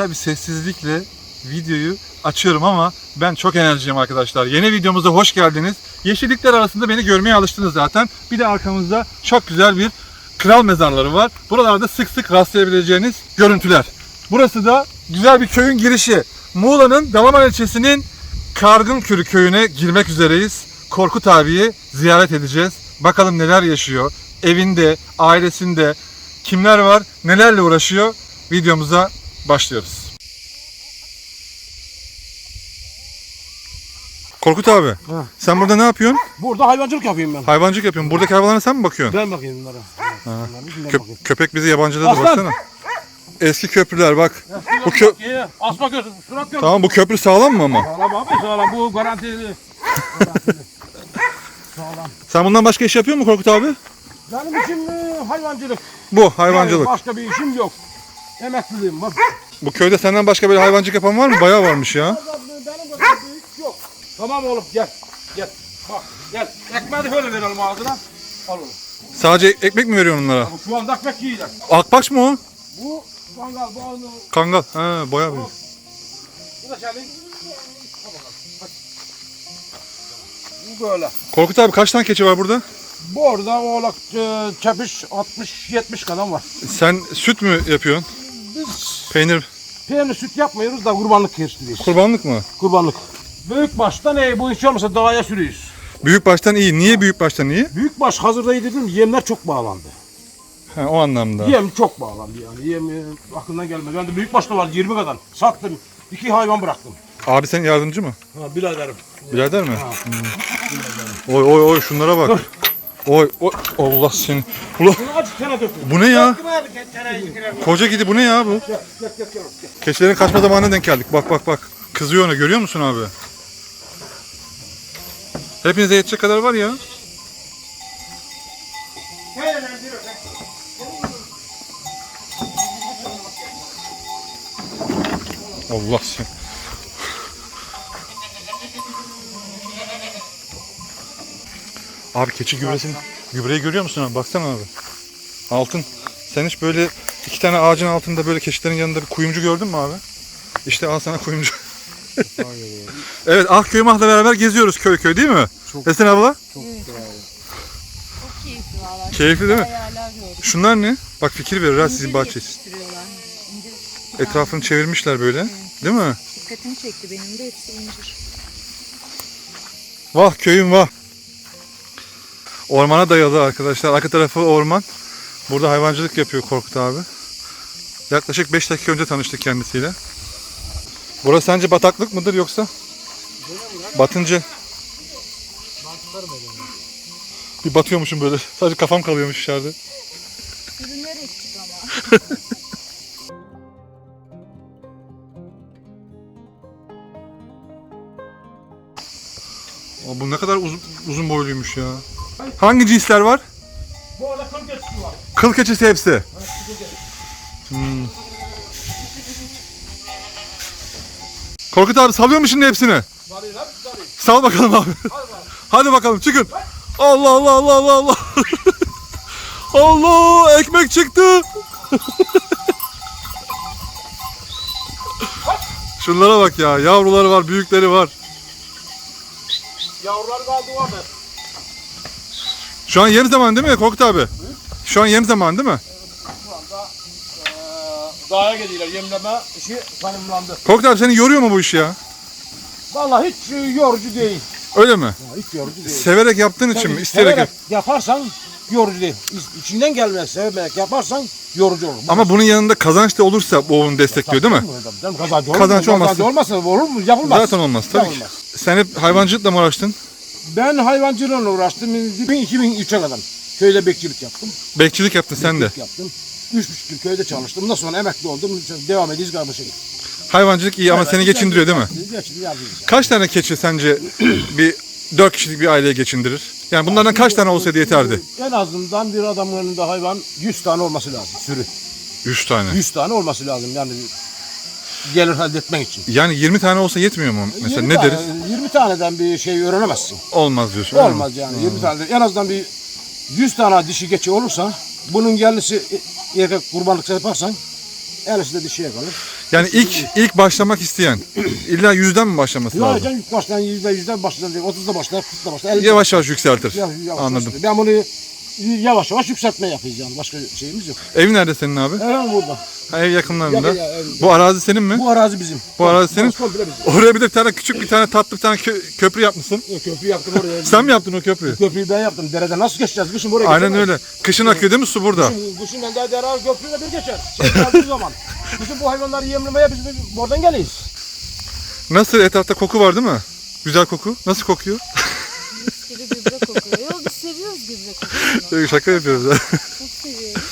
güzel bir sessizlikle videoyu açıyorum ama ben çok enerjiyim arkadaşlar. Yeni videomuza hoş geldiniz. Yeşillikler arasında beni görmeye alıştınız zaten. Bir de arkamızda çok güzel bir kral mezarları var. Buralarda sık sık rastlayabileceğiniz görüntüler. Burası da güzel bir köyün girişi. Muğla'nın Dalaman ilçesinin Kargınkürü köyüne girmek üzereyiz. Korkut abiyi ziyaret edeceğiz. Bakalım neler yaşıyor. Evinde, ailesinde kimler var, nelerle uğraşıyor. Videomuza başlıyoruz. Korkut abi, Ha. sen burada ne yapıyorsun? Burada hayvancılık yapayım ben. Hayvancılık yapıyorsun. Buradaki hayvanlara sen mi bakıyorsun? Ben bakayım bunlara. Bunların içinden Kö- bakayım. köpek bizi yabancıladı Aslan! baksana. Eski köprüler bak. Bu kö İyi, Asma gözüm, surat gözüm. tamam bu köprü sağlam mı ama? Sağlam abi sağlam. Bu garantili. Sen bundan başka iş yapıyor musun Korkut abi? Benim işim e, hayvancılık. Bu hayvancılık. Yani başka bir işim yok. Emekliliğim var. Bu köyde senden başka böyle hayvancılık yapan var mı? Bayağı varmış ya. Benim kadar bir iş yok. Tamam oğlum gel. Gel. Bak gel. Ekmeği de böyle verelim ağzına. Al oğlum. Sadece ekmek mi veriyorsun onlara? Bu şu anda ekmek yiyorlar. Akbaş mı o? Bu mangal, bu anı. Kangal. He bayağı büyük. Bu da senin. Bu böyle. Korkut abi kaç tane keçi var burada? Bu orada oğlak e, kepiş 60-70 kadar var. Sen süt mü yapıyorsun? Biz Peynir, peynir süt yapmıyoruz da kurbanlık kestiriyoruz. kurbanlık mı? Kurbanlık. Büyük başta ne bu iş olmasa dağa sürüyoruz. Büyük baştan iyi. Niye büyük baştan iyi? Büyük baş hazırda yedirdim yemler çok bağlandı. He, o anlamda. Yem çok bağlandı yani. Yem e, aklından gelmedi. Ben de büyük başta var 20 kadar. Sattım. İki hayvan bıraktım. Abi senin yardımcı mı? Ha biraderim. Birader mi? Hmm. Oy oy oy şunlara bak. Oy oy Allah seni. Ulan Bunu acık sana dökün. bu ne ya? Koca gidi bu ne ya bu? Keçilerin kaçma zamanına denk geldik. Bak bak bak. Kızıyor ona görüyor musun abi? Hepinize yetecek kadar var ya. Allah sen. Abi keçi gübresini, gübreyi görüyor musun abi? Baksana abi. Altın. Sen hiç böyle iki tane ağacın altında böyle keçilerin yanında bir kuyumcu gördün mü abi? İşte al sana kuyumcu. evet Ahköy Mah'la beraber geziyoruz köy köy değil mi? Çok Esen abla? Çok keyifli valla. Keyifli değil mi? Şunlar ne? Bak fikir verir ha sizin fidan. Etrafını çevirmişler böyle. Değil mi? Dikkatimi çekti benim de hepsi incir. Vah köyüm vah. Ormana dayalı arkadaşlar. Arka tarafı orman. Burada hayvancılık yapıyor Korkut abi. Yaklaşık 5 dakika önce tanıştık kendisiyle. Burası sence bataklık mıdır yoksa? Batınca bir batıyormuşum böyle. Sadece kafam kalıyormuş içeride. Ürünler eksik ama. Bu ne kadar uzun, uzun boyluymuş ya. Hangi cinsler var? Bu arada kıl geçti var. Kıl keçisi hepsi. Hmm. Korkut abi salıyor mu şimdi hepsini? Sarıyı. Sal bakalım abi. Hadi bakalım çıkın. Allah Allah Allah Allah Allah. Allah ekmek çıktı. Şunlara bak ya. Yavruları var, büyükleri var. Yavrular kaldı orada. Şu an yem zaman değil mi Korkut abi? Şu an yem zaman değil mi? Şu anda eee dağa gidiyorlar. Yemleme işi tanımlandı. Korkut abi seni yoruyor mu bu iş ya? Vallahi hiç e, yorucu değil. Öyle mi? Ya, hiç yorucu değil. Severek yaptığın için mi? İsteyerek severek yap- yaparsan yorucu değil. İç- İçinden gelmez severek yaparsan yorucu olur. Ama bunun yanında kazanç da olursa bu onu destekliyor değil mi? Canım, Kazanç, olur olmazsa- Kazanç olmasa olur mu? Yapılmaz. Zaten olmaz tabii ki. Yapılmaz. Sen hep hayvancılıkla mı uğraştın? Ben hayvancılığına uğraştım. 2003'e kadar. Köyde bekçilik yaptım. Bekçilik yaptın sen de. Bekçilik yaptım. Üç buçuk yıl köyde çalıştım. Ondan sonra emekli oldum. Devam ediyoruz gibi. Hayvancılık iyi ama seni geçindiriyor değil mi? Yazıyoruz. Kaç tane keçi sence bir dört kişilik bir aileye geçindirir? Yani bunlardan kaç tane olsaydı yeterdi? En azından bir adamın önünde hayvan 100 tane olması lazım sürü. 100 tane. 100 tane olması lazım yani gelir elde için. Yani 20 tane olsa yetmiyor mu? Mesela 20 ne tane- deriz? 20 taneden bir şey öğrenemezsin. Olmaz diyorsun. öyle mi? Olmaz yani 20 tane. En azından bir 100 tane dişi geçi olursa bunun yerlisi erkek kurbanlık yaparsan Erisi de dişiye kalır. Yani ilk ilk başlamak isteyen illa yüzden mi başlaması Ya lazım? ilk baştan yüzde yüzden değil. Otuzda başlar, kırkta başlar. elli Yavaş yavaş yükseltir. Yavaş, yavaş Anladım. başlar. Ben bunu yavaş yavaş yükseltme yapacağız yani. Başka şeyimiz yok. Ev nerede senin abi? Hemen burada. Ha, ev yakınlarında. Ya, ya, ya, Bu arazi senin mi? Bu arazi bizim. Bu arazi senin. Burası komple bizim. Oraya bir de bir tane küçük bir tane tatlı bir tane kö- köprü yapmışsın. O köprü yaptım oraya. Sen mi yaptın o köprüyü? Köprüyü ben yaptım. Dereden nasıl geçeceğiz? Kışın buraya Aynen geçemeyiz. öyle. Kışın akıyor değil mi su burada? Kışın, kışın ben daha dere köprüyle bir geçer. Şey geldiği zaman. Bütün bu hayvanları yemlemeye biz biz buradan geliyiz. Nasıl etrafta koku var değil mi? Güzel koku. Nasıl kokuyor? Mis gibi gübre kokuyor. Yok biz seviyoruz gübre kokusunu. Şaka yapıyoruz. ya. Çok seviyoruz.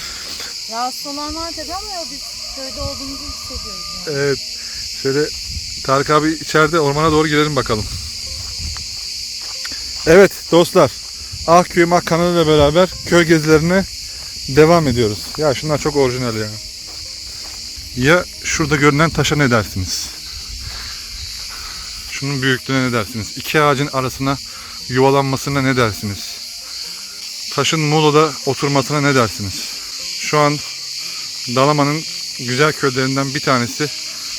Rahatsız olan var tabii ama biz köyde olduğumuzu hissediyoruz yani. evet. Şöyle Tarık abi içeride ormana doğru girelim bakalım. Evet dostlar. Ah Köyüm Ah kanalıyla beraber köy gezilerine devam ediyoruz. Ya şunlar çok orijinal ya. Ya şurada görünen taşa ne dersiniz? Şunun büyüklüğüne ne dersiniz? İki ağacın arasına yuvalanmasına ne dersiniz? Taşın Muğla'da oturmasına ne dersiniz? Şu an Dalaman'ın güzel köylerinden bir tanesi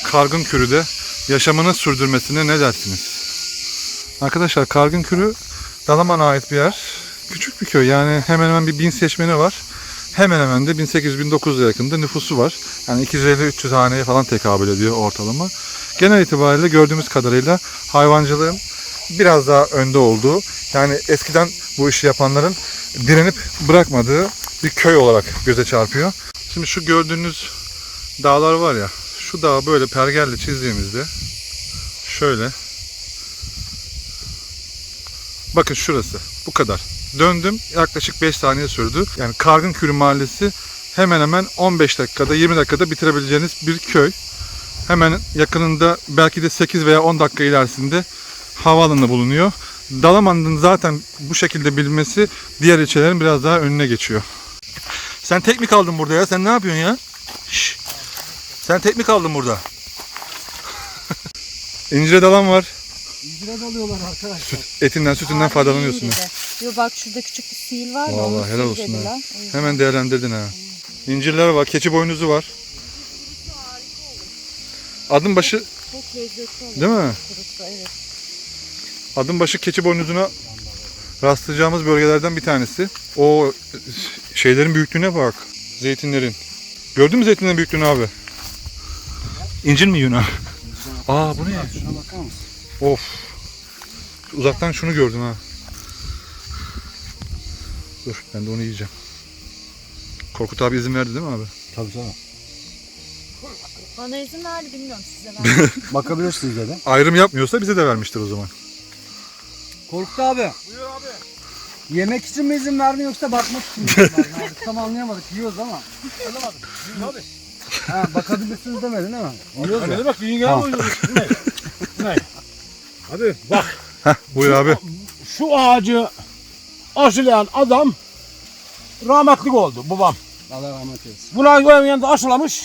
Kargın Kürü'de yaşamını sürdürmesine ne dersiniz? Arkadaşlar Kargın Kürü Dalaman'a ait bir yer. Küçük bir köy yani hemen hemen bir bin seçmeni var. Hemen hemen de 1800-1900'e yakında nüfusu var. Yani 250-300 haneye falan tekabül ediyor ortalama. Genel itibariyle gördüğümüz kadarıyla hayvancılığın biraz daha önde olduğu yani eskiden bu işi yapanların direnip bırakmadığı bir köy olarak göze çarpıyor. Şimdi şu gördüğünüz dağlar var ya şu dağı böyle pergelle çizdiğimizde şöyle bakın şurası bu kadar. Döndüm yaklaşık 5 saniye sürdü. Yani Kargın Kürü Mahallesi hemen hemen 15 dakikada 20 dakikada bitirebileceğiniz bir köy. Hemen yakınında belki de 8 veya 10 dakika ilerisinde havaalanı bulunuyor. Dalaman'ın zaten bu şekilde bilmesi diğer ilçelerin biraz daha önüne geçiyor. Sen tek mi kaldın burada ya? Sen ne yapıyorsun ya? Şş. Sen tek mi kaldın burada? İncire dalan var. İncire dalıyorlar arkadaşlar. Etinden sütünden Aa, faydalanıyorsun. Yo bak şurada küçük bir sil var. onu helal olsun ha. Hemen değerlendirdin ha. İncirler var, keçi boynuzu var. Adım başı Çok lezzetli oluyor. değil mi? Kurutsa evet. Adım başı keçi boynuzuna rastlayacağımız bölgelerden bir tanesi. O şeylerin büyüklüğüne bak. Zeytinlerin. Gördün mü zeytinlerin büyüklüğünü abi? İncir mi abi? Aa bu ne? Şuna bakar mısın? Of. Uzaktan şunu gördüm ha. Dur ben de onu yiyeceğim. Korkut abi izin verdi değil mi abi? Tabii tabii. Bana izin verdi bilmiyorum size. Bakabilirsiniz dedi. Ayrım yapmıyorsa bize de vermiştir o zaman. Korkut abi. Buyur abi. Yemek için mi izin vermiyor yoksa bakmak için mi izin vermiyor? Abi, tam anlayamadık. Yiyoruz ama. Anlamadım. Buyur abi. Ha, bakabilirsiniz demedin değil mi? Yiyoruz ya. demek dünya mı oynuyoruz? Ne? Ne? Abi bak Heh, buyur abi. şu ağacı aşılayan adam rahmetlik oldu babam. Allah rahmet eylesin. Buna o yanında aşılamış.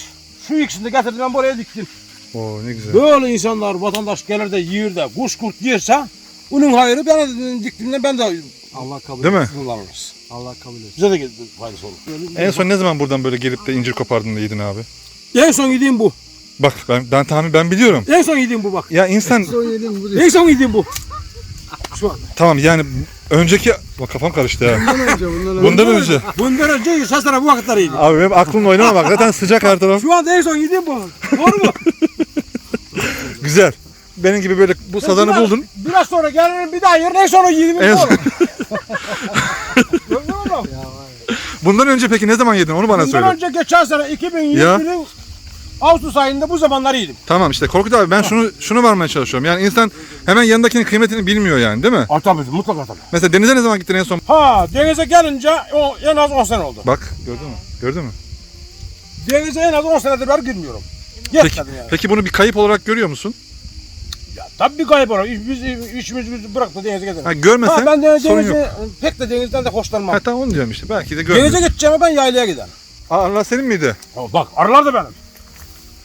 Şu ikisini de getirdim ben buraya diktim. Oo ne güzel. Böyle insanlar vatandaş gelir de yiyir de kuş kurt yerse bunun hayrı ben de diktiğimden ben de Allah kabul Değil mi? kullanırız. Allah kabul etsin. Bize de faydası olur. En son ne zaman buradan böyle gelip de incir kopardın da yedin abi? En son yediğim bu. Bak ben ben tahmin ben biliyorum. En son yediğim bu bak. Ya insan Son yedim bu. En son yediğim bu. Şu an. tamam yani önceki bak kafam karıştı ya. Bundan önce bundan önce. Bundan önce. Bundan önce saslara bu vakitler yedim. Abi benim aklımla oynama bak zaten sıcak her taraf. Şu anda en son yediğim bu. Doğru mu? Güzel. Benim gibi böyle bu sazanı Biraz- buldun. Biraz sonra gelirim bir daha yerim en son o yediğim En son- Gördün mü? Bundan önce peki ne zaman yedin onu bana Bundan söyle. önce geçen sene 2020'nin Ağustos ayında bu zamanlar yedim. Tamam işte Korkut abi ben şunu şunu varmaya çalışıyorum. Yani insan hemen yanındakinin kıymetini bilmiyor yani değil mi? Aa, tabii mutlaka tabii. Mesela denize ne zaman gittin en son? Ha denize gelince o en az 10 sene oldu. Bak gördün mü? Gördün mü? Denize en az 10 senedir ben girmiyorum. Peki, yani. peki bunu bir kayıp olarak görüyor musun? Tabii bir kayıp olur. Biz işimiz bizi bıraktı denize gidelim. Ha, görmesen Ha ben de sorun yok. denize, pek de denizden de hoşlanmam. Ha tamam onu diyorum işte. Belki de Denize görmüyorsun. gideceğime ben yaylaya giderim. Aa, Allah senin miydi? Ha, bak arılar da benim.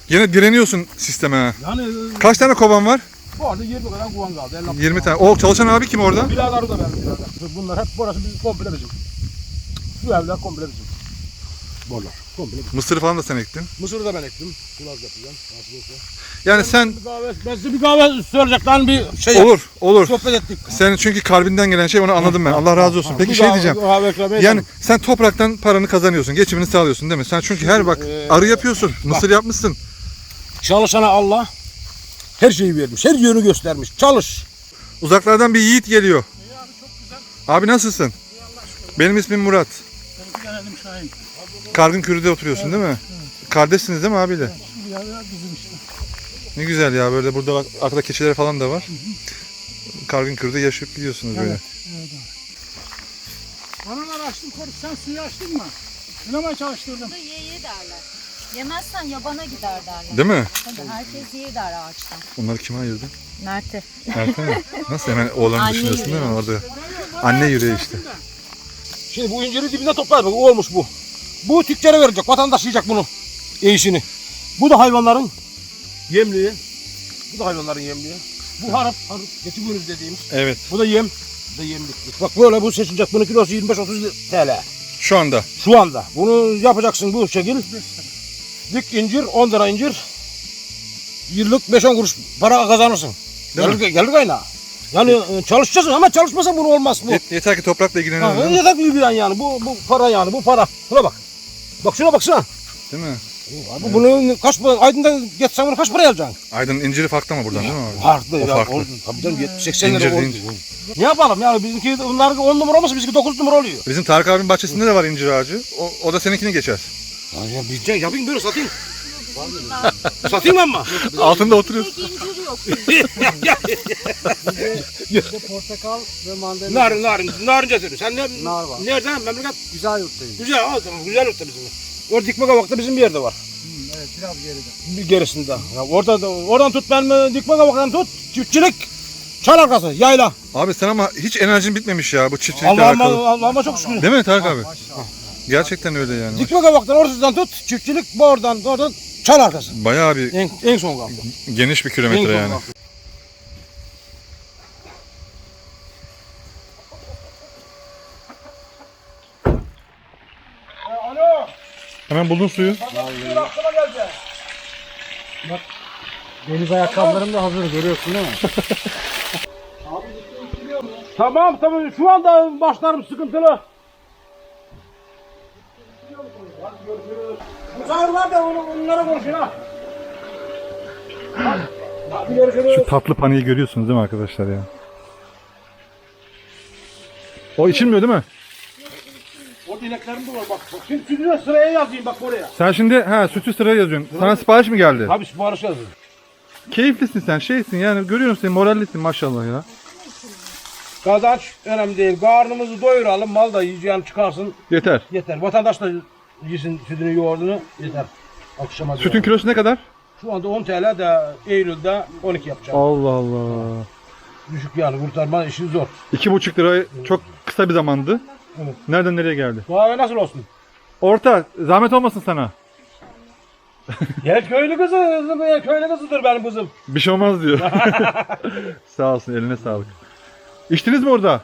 Yine direniyorsun sisteme. ha. Yani Kaç tane kovan var? bu arada 20 kadar kuvan kaldı. 50 20 tane. O çalışan abi kim orada? Birader da benim birader. Bunlar hep burası bizim komple bizim. Şu evler komple bizim. Buralar. Komple. Mısır falan da sen ektin. Mısırı da ben ektim. Kulak yapacağım. Nasıl olsa. Yani sen Bir kahve, ben size bir kahve söyleyecek lan bir şey olur olur. sohbet ettik. Sen çünkü kalbinden gelen şey onu anladım ben. Allah razı olsun. Peki Bir şey kahve- diyeceğim. kahve ikram etsem. Yani sen topraktan paranı kazanıyorsun, geçimini sağlıyorsun değil mi? Sen çünkü her bak Ee, arı yapıyorsun, mısır yapmışsın. çalışana Allah her şeyi vermiş. Her yönü göstermiş. Çalış. Uzaklardan bir yiğit geliyor. Abi nasılsın? Benim ismim Murat. Kargın Kürü'de oturuyorsun değil mi? Kardeşsiniz değil mi abiyle? Ne güzel ya böyle burada bak arkada keçiler falan da var. Kargın Kürü'de yaşayıp gidiyorsunuz böyle. Analar açtım koruk sen suyu açtın mı? Dinamaya çalıştırdım. Burada ye ye derler. Yemezsen yabana gider derler. Değil mi? Tabii herkes ye der ağaçtan. Onları kime ayırdın? Mert'e. Erkan mi? Nasıl hemen oğlanı Anne düşünüyorsun değil mi orada? Anne yüreği işte. Şimdi bu inciri dibinde toplar bak. O olmuş bu. Bu tüccara verecek. Vatandaş yiyecek bunu. İyisini. Bu da hayvanların yemliği. Bu da hayvanların yemliği. Bu harap, harap. Geçi buyuruz dediğimiz. Evet. Bu da yem. Bu da yemlik. Bak böyle bu seçilecek. Bunun kilosu 25-30 TL. Şu anda. Şu anda. Bunu yapacaksın bu şekil. Dik incir 10 lira incir. Yıllık 5-10 kuruş para kazanırsın. Değil mi? gelir, gelir kaynağı. Yani e, çalışacaksın ama çalışmasa bunu olmaz bu. Yet- yeter ki toprakla Ha, ilgilenelim mi? yeter ki an yani. Bu, bu para yani. Bu para. Şuna bak. Bak şuna baksana. Değil mi? Bu, bunu kaç Aydın'dan geçsen bunu kaç paraya alacaksın? Aydın inciri farklı mı buradan değil mi abi? Farklı O ya. farklı. O, tabii canım 80 lira İncir oldu. Ne yapalım yani bizimki onlar 10 numara olmasa bizimki 9 numara oluyor. Bizim Tarık abinin bahçesinde de var incir ağacı. O, o da seninkini geçer. Ya, ya bizce yapayım böyle satayım. Satayım mı ama? Altında oturuyorsun. İncir yok. Bizde portakal ve mandalina Narin, narin, narince sürü. Sen ne, Nar var. nereden? Memleket güzel yurttayız. güzel, ha, tamam, güzel yurtta bizim. Orada dikme kavakta bizim bir yerde var. Evet biraz geride. Bir gerisinde. Ya orada da, oradan tut ben mi dikme kavaktan tut. Çiftçilik. Çal arkası, yayla. Abi sen ama hiç enerjin bitmemiş ya bu çiftçilikle Allah'ıma, alakalı. Allah'ıma çok şükür. Değil mi Tarık abi? Maşallah. Gerçekten öyle yani. Dikme kavaktan ortadan tut. Çiftçilik bu oradan, oradan çal arkası. Bayağı bir En, en son kaldı. geniş bir En kilometre son yani. kaldı. Alo. Hemen buldun suyu. Aklıma geldi. Deniz ayakkabılarım da hazır görüyorsun değil mi? Tamam tamam şu anda başlarım sıkıntılı. Misafir var da onu, onlara konuşun ha. Şu tatlı paniği görüyorsunuz değil mi arkadaşlar ya? O içilmiyor değil mi? O dileklerim de var bak. bak. Şimdi stüdyo sıraya yazayım bak buraya. Sen şimdi ha sütü sıraya yazıyorsun. Sana sipariş mi geldi? Abi sipariş yazayım. Keyiflisin sen şeysin yani görüyorum seni morallisin maşallah ya. Kazanç önemli değil. Karnımızı doyuralım. Mal da yiyeceğin çıkarsın. Yeter. Yeter. Vatandaş da yesin sütünü yoğurdunu. Yeter. Akşama Sütün doğru. kilosu ne kadar? Şu anda 10 TL de Eylül'de 12 yapacağım. Allah Allah. Düşük yani kurtarma işi zor. İki buçuk lira çok kısa bir zamandı. Evet. Nereden nereye geldi? Kahve nasıl olsun? Orta zahmet olmasın sana. Ya köylü kızı, ya köylü kızıdır benim kızım. Bir şey olmaz diyor. Sağ olsun eline sağlık. İçtiniz mi orada?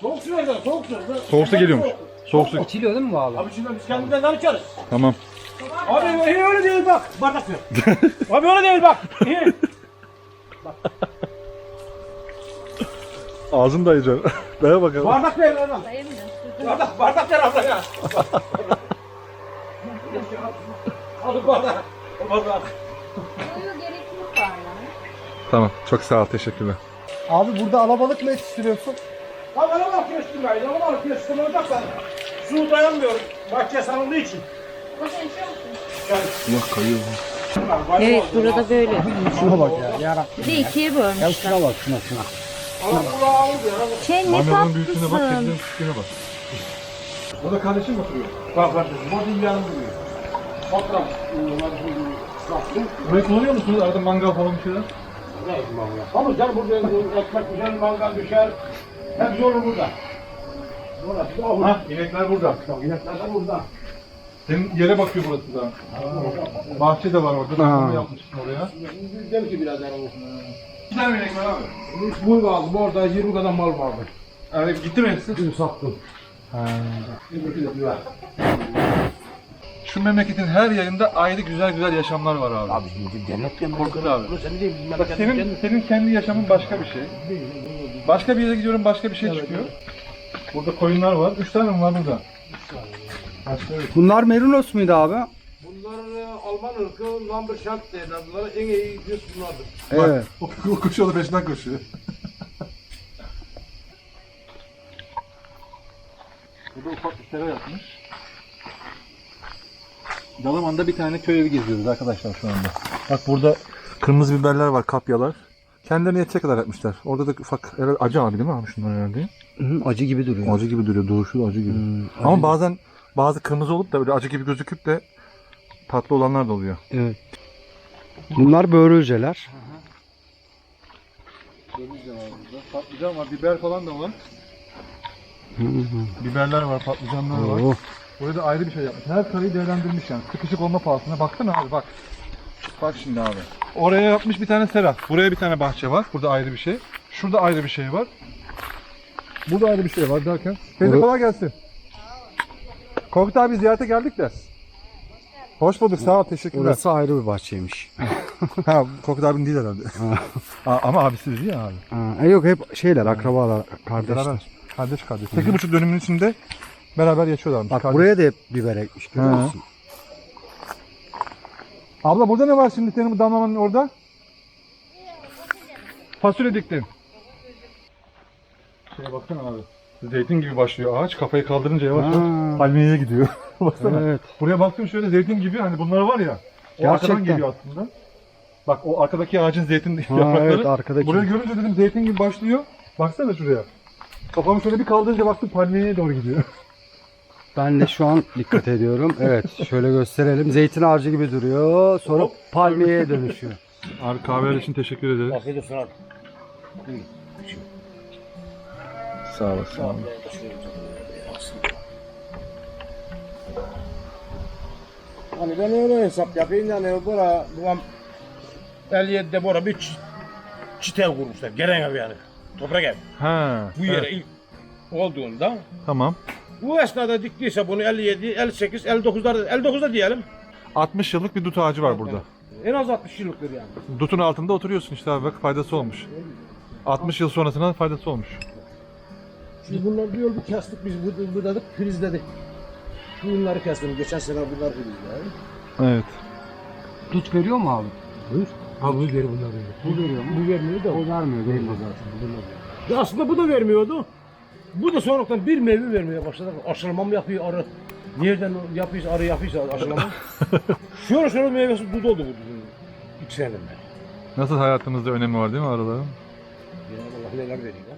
Soğuk su nerede? Soğuk su. Soğuk su geliyormuş. Soğuk su. İçiliyor değil mi bu abi? Abi şimdi biz kendimizden içeriz. Tamam. Abi iyi öyle değil bak. Bardak ver. Abi öyle değil bak. İyi. Ağzını dayayacaksın. Daya bakalım. Bardak ver oradan. Dayamıyorum. Bardak, bardak ver abla ya. Al bardak. Bardak. Suyu gerek yok. Tamam. Çok sağ ol. Teşekkürler. Abi burada alabalık mı yetiştiriyorsun? Abi kestirmeyin. Bana bak kestirme olacak da. Su dayanmıyor. Bahçe sarıldığı için. Allah kayıyor. Evet burada böyle. Şuna bak ya. Yarabbim. Bir de ikiye Ya bölmüşler. şuna bak şuna şuna. Allah kulağı aldı ya. Şey ne Mangalın büyüklüğüne bak, tatlısın. kedinin küçüklüğüne bak. O da kardeşim mi oturuyor? Bak kardeşim. Burada yanım duruyor. Toprak. Burayı kullanıyor musunuz? Arada mangal falan bir şeyler. Ama canım burada ekmek düşer, mangal düşer. Hep olur burada. Da burada. Ha, inekler burada. Bak inekler de burada. Senin yere bakıyor burası da. Bahçe de var orada. Ben yapmıştım oraya. Dedim ki birader o. İki tane inek var abi. Üç bul aldım orada 20 kadar mal vardı. Yani gitti mi hepsi? Dün sattım. Ha. Şu memleketin her yerinde ayrı güzel güzel yaşamlar var abi. Abi şimdi cennet ya. Korkut abi. Değil bizim senin, cennet. senin kendi yaşamın başka bir şey. Başka bir yere gidiyorum başka bir şey çıkıyor. Burada koyunlar var. Üç tane mi var burada? Başka yok. Bunlar merinos muydu abi? Bunlar e, Alman ırkı Lamberschat derler. Bunlar en iyi cins bunlardır. Evet. O, o koşuyor da peşinden koşuyor. Burada ufak bir sera yapmış. Dalaman'da bir tane köy evi geziyoruz arkadaşlar şu anda. Bak burada kırmızı biberler var, kapyalar. Kendilerine yetecek kadar yapmışlar. Orada da ufak herhalde acı abi değil mi abi şunlar herhalde? acı gibi duruyor. Acı gibi duruyor, duruşu da acı gibi. Hmm, Ama acı- bazen bazı kırmızı olup da böyle acı gibi gözüküp de tatlı olanlar da oluyor. Evet. Bunlar börülceler. Patlıcan var, biber falan da var. Hı hı. Biberler var, patlıcanlar var. Oo. Buraya da ayrı bir şey yapmış. Her karıyı değerlendirmiş yani. Sıkışık olma pahasına. Baksana abi bak. Bak şimdi abi. Oraya yapmış bir tane sera. Buraya bir tane bahçe var. Burada ayrı bir şey. Şurada ayrı bir şey var. Burada ayrı bir şey var derken. Teyze kolay gelsin. Korkut abi ziyarete geldik de. Hoş bulduk sağ ol teşekkürler. Burası ayrı bir bahçeymiş. Ha Korkut abinin değil herhalde. Aa, ama abisi dedi ya abi. Ha, e yok hep şeyler, akrabalar, kardeşler. Beraber. Kardeş kardeş. Sekiz buçuk dönümün içinde beraber yaşıyorlarmış. Bak Kardeş. buraya da hep biber ekmiş görüyor Ha. musun? Abla burada ne var şimdi senin bu damlamanın orada? Fasulye diktin. Şeye baksana abi. Zeytin gibi başlıyor ağaç. Kafayı kaldırınca yavaş yavaş palmiyeye gidiyor. baksana. Evet. Buraya baktım şöyle zeytin gibi hani bunlar var ya. O arkadan Gerçekten. geliyor aslında. Bak o arkadaki ağacın zeytin yaprakları. evet arkadaki. Buraya görünce dedim zeytin gibi başlıyor. Baksana şuraya. Kafamı şöyle bir kaldırınca baktım palmiyeye doğru gidiyor. Ben de şu an dikkat ediyorum. Evet şöyle gösterelim. Zeytin ağacı gibi duruyor. Sonra palmiyeye dönüşüyor. Abi kahveler için teşekkür ederim. Afiyet olsun abi. Sağ olasın. abi. Hani ben öyle hesap yapayım yani bura babam 57'de bura bir çi- çit ev kurmuşlar. Gelen ev yani. Toprak ev. Ha. Bu yere evet, ilk olduğunda Tamam. Bu esnada diktiyse bunu 57, 58, 59'larda 59'da diyelim. 60 yıllık bir dut ağacı var burada. En az 60 yıllıktır yani. Dutun altında oturuyorsun işte abi bak faydası olmuş. 60 yıl sonrasına faydası olmuş. Şimdi bunlar bir yol bir kestik biz bu budadık filizledik. Şu yılları kestim. Geçen sene bunlar filizledik. Evet. Tut veriyor mu abi? Buyur. Ha bu veri bunlar veriyor. Bu veriyor mu? Bu vermiyor da. O vermiyor değil mi? Ya aslında bu da vermiyordu. Bu da sonradan bir meyve vermeye başladı. Aşılama mı yapıyor arı? Nereden yapıyorsa arı yapıyorsa aşılama. şöyle şöyle meyvesi dud oldu bu dudun. İki. Nasıl hayatımızda önemi var değil mi araların? Ya Allah neler veriyor ya.